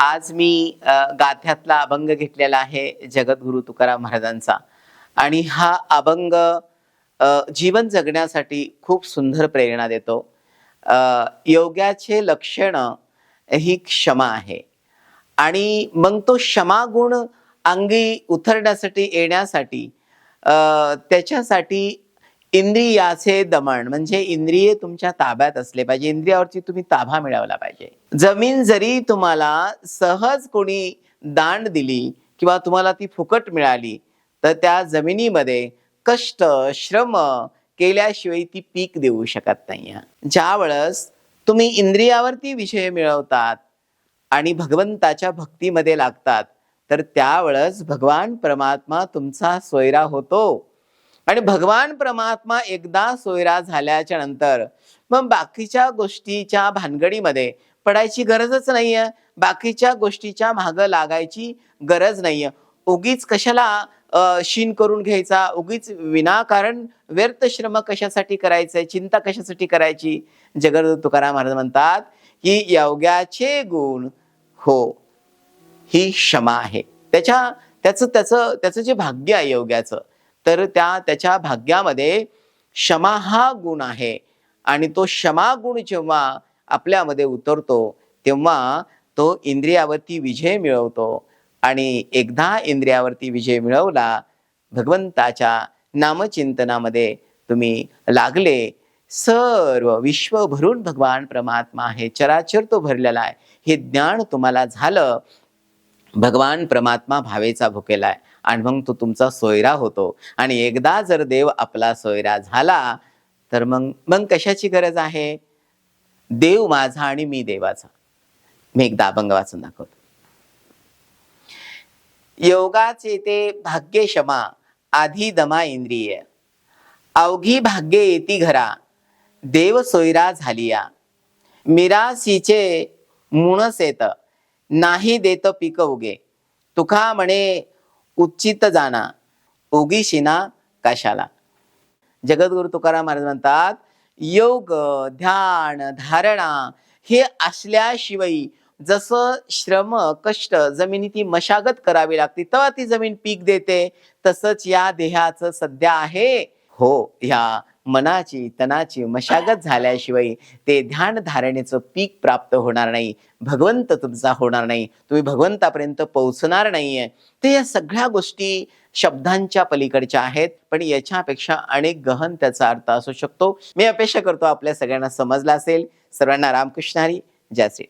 आज मी गाथ्यातला अभंग घेतलेला आहे जगद्गुरु तुकाराम महाराजांचा. आणि हा अभंग जीवन जगण्यासाठी खूप सुंदर प्रेरणा देतो. योग्याचे लक्षण ही क्षमा आहे. आणि मग तो क्षमा गुण अंगी उतरण्यासाठी येण्यासाठी त्याच्यासाठी इंद्रियाचे दमन म्हणजे इंद्रिय तुमच्या ताब्यात असले पाहिजे. इंद्रियावरती तुम्ही ताबा मिळवला पाहिजे. जमीन जरी तुम्हाला सहज कोणी दांड दिली किंवा तुम्हाला ती फुकट मिळाली तर त्या जमिनीमध्ये कष्ट श्रम केल्याशिवाय ती पीक देऊ शकत नाही ज्या वेळेस तुम्ही इंद्रियावरती विषय मिळवतात आणि भगवंताच्या भक्तीमध्ये लागतात तर त्यावेळेस भगवान परमात्मा तुमचा सोयरा होतो. आणि भगवान परमात्मा एकदा सोयरा झाल्याच्यानंतर मग बाकीच्या गोष्टीच्या भानगडीमध्ये पडायची गरजच नाहीये. बाकीच्या गोष्टीच्या मागं लागायची गरज नाहीये. उगीच कशाला शीन करून घ्यायचा? उगीच विनाकारण व्यर्थ श्रम कशासाठी करायचंय? चिंता कशासाठी करायची? जगद तुकाराम महाराज म्हणतात की योग्याचे गुण हो ही क्षमा आहे. त्याच्या त्याचं त्याचं त्याचं जे भाग्य आहे योग्याचं तर त्या त्याच्या भाग्यामध्ये क्षमा हा गुण आहे. आणि तो क्षमा गुण जेव्हा आपल्यामध्ये उतरतो तेव्हा तो इंद्रियावरती विजय मिळवतो. आणि एकदा इंद्रियावरती विजय मिळवला भगवंताच्या नामचिंतनामध्ये तुम्ही लागले. सर्व विश्व भरून भगवान परमात्मा आहे चराचर तो भरलेला आहे. हे ज्ञान तुम्हाला झालं. भगवान परमात्मा भावेचा भुकेला आहे. आणि मग तो तुमचा सोयरा होतो. आणि एकदा जर देव आपला सोयरा झाला तर मग मग कशाची गरज आहे? देव माझा आणि मी देवाचा. मी एकदा अभंग वाचून दाखवतो. योगाचे ते भाग्य क्षमा आधी दमा इंद्रिय. अवघी भाग्य येती घरा. देव सोयरा झालिया. मिरासीचे मुणस येत. नाही देत पिक उगे. तुका म्हणे उचित जाणा उगीशिना कशाला? जगद्गुरु तुकाराम महाराज म्हणतात योग ध्यान धारणा हे असल्याशिवाय जसं श्रम कष्ट जमिनी ती मशागत करावी लागते तेव्हा ती जमीन पीक देते तसंच या देहाचं सध्या आहे. हो ह्या मनाची तनाची मशागत झाल्याशिवाय ते ध्यान धारणेचं पीक प्राप्त होणार नाही. भगवंत तुमचा होणार नाही. तुम्ही भगवंतापर्यंत पोहोचणार नाहीये. ते या सगळ्या गोष्टी शब्दांच्या पलीकडच्या आहेत पण याच्यापेक्षा अनेक गहन त्याचा अर्थ असू शकतो. मी अपेक्षा करतो आपल्या सगळ्यांना समजला असेल. सर्वांना रामकृष्ण हरी. जय श्री